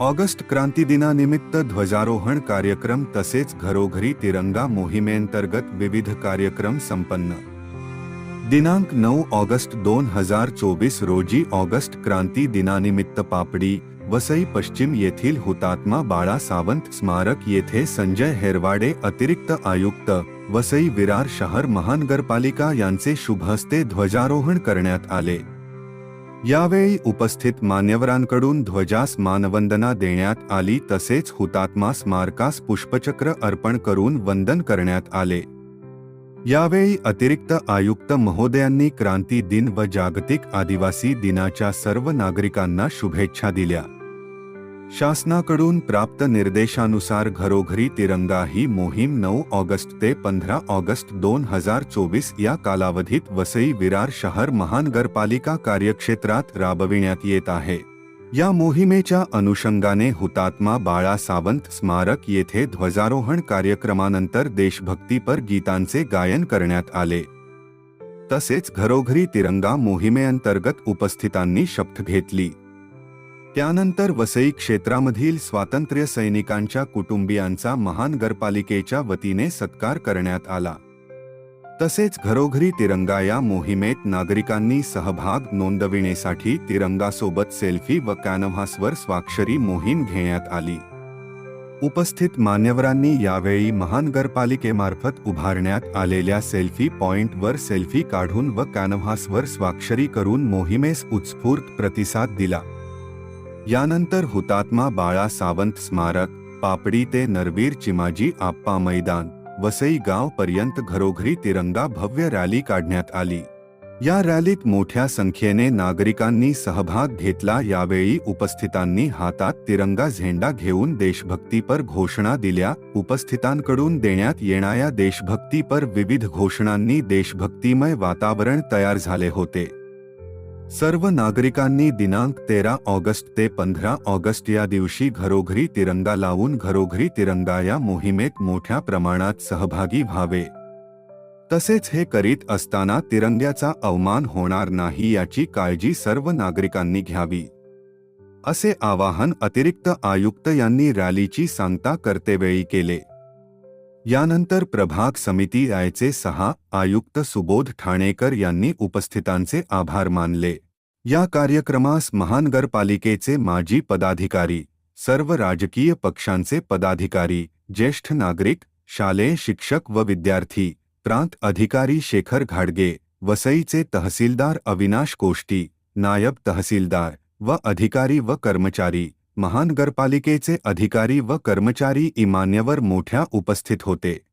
August क्रांती दिनानिमित्त ध्वजारोहण कार्यक्रम तसेच घरोघरी तिरंगा मोहिमेअंतर्गत विविध कार्यक्रम संपन्न. दिनांक नऊ ऑगस्ट दोन हजार चोवीस रोजी ऑगस्ट क्रांती दिनानिमित्त पापडी वसई पश्चिम येथील हुतात्मा बाळा सावंत स्मारक येथे संजय हेरवाडे अतिरिक्त आयुक्त वसई विरार शहर महानगरपालिका यांचे शुभहस्ते ध्वजारोहण करण्यात आले. यावेळी उपस्थित मान्यवरांकडून ध्वजास मानवंदना देण्यात आली तसेच हुतात्मा स्मारकास पुष्पचक्र अर्पण करून वंदन करण्यात आले. यावेळी अतिरिक्त आयुक्त महोदयांनी क्रांती दिन व जागतिक आदिवासी दिनाच्या सर्व नागरिकांना शुभेच्छा दिल्या. शासनाकडून प्राप्त निर्देशानुसार घरोघरी तिरंगा ही मोहीम नऊ ऑगस्ट ते पंधरा ऑगस्ट दोन हजार चोवीस या कालावधीत वसई विरार शहर महानगरपालिका कार्यक्षेत्रात राबविण्यात येत आहे. या मोहिमेच्या अनुषंगाने हुतात्मा बाळा सावंत स्मारक येथे ध्वजारोहण कार्यक्रमानंतर देशभक्तीपर गीतांचे गायन करण्यात आले. तसेच घरोघरी तिरंगा मोहिमेअंतर्गत उपस्थितांनी शपथ घेतली. त्यानंतर वसई क्षेत्रामधील स्वातंत्र्य सैनिकांच्या कुटुंबियांचा महानगरपालिकेच्या वतीने सत्कार करण्यात आला. तसेच घरोघरी तिरंगा या मोहिमेत नागरिकांनी सहभाग नोंदविण्यासाठी तिरंगासोबत सेल्फी व कॅनव्हासवर स्वाक्षरी मोहीम घेण्यात आली. उपस्थित मान्यवरांनी यावेळी महानगरपालिकेमार्फत उभारण्यात आलेल्या सेल्फी पॉइंटवर सेल्फी काढून व कॅनव्हासवर स्वाक्षरी करून मोहिमेस उत्स्फूर्त प्रतिसाद दिला. यानंतर हुतात्मा बाळा सावंत स्मारक पापडी ते नरवीर चिमाजी आप्पा मैदान वसई गाव पर्यंत घरोघरी तिरंगा भव्य रॅली काढण्यात आली. या रॅलीत मोठ्या संख्येने नागरिकांनी सहभाग घेतला. यावेळी उपस्थितांनी हातात तिरंगा झेंडा घेऊन देशभक्तीपर घोषणा दिल्या. उपस्थितांकडून देण्यात येणाऱ्या देशभक्तीपर विविध घोषणांनी देशभक्तिमय वातावरण तयार झाले होते. सर्व नागरिकांनी दिनांक तेरा ऑगस्ट ते पंधरा ऑगस्ट या दिवशी घरोघरी तिरंगा लावून घरोघरी तिरंगा या मोहिमेत मोठ्या प्रमाणात सहभागी व्हावे. तसेच हे करीत असताना तिरंग्याचा अवमान होणार नाही याची काळजी सर्व नागरिकांनी घ्यावी. असे आवाहन अतिरिक्त आयुक्त यांनी रॅलीची सांगता करतेवेळी केले. यानंतर प्रभाग समिती आयचे सहा आयुक्त सुबोध ठाणेकर यांनी उपस्थितांचे आभार मानले. या कार्यक्रमास महानगरपालिकेचे माजी पदाधिकारी, सर्व राजकीय पक्षांचे पदाधिकारी, ज्येष्ठ नागरिक, शालेय शिक्षक व विद्यार्थी, प्रांत अधिकारी शेखर घाडगे, वसईचे तहसीलदार अविनाश कोष्टी, नायब तहसीलदार व अधिकारी व कर्मचारी. महानगरपालिकेचे अधिकारी व कर्मचारी इमान्यवर मोठ्या उपस्थित होते.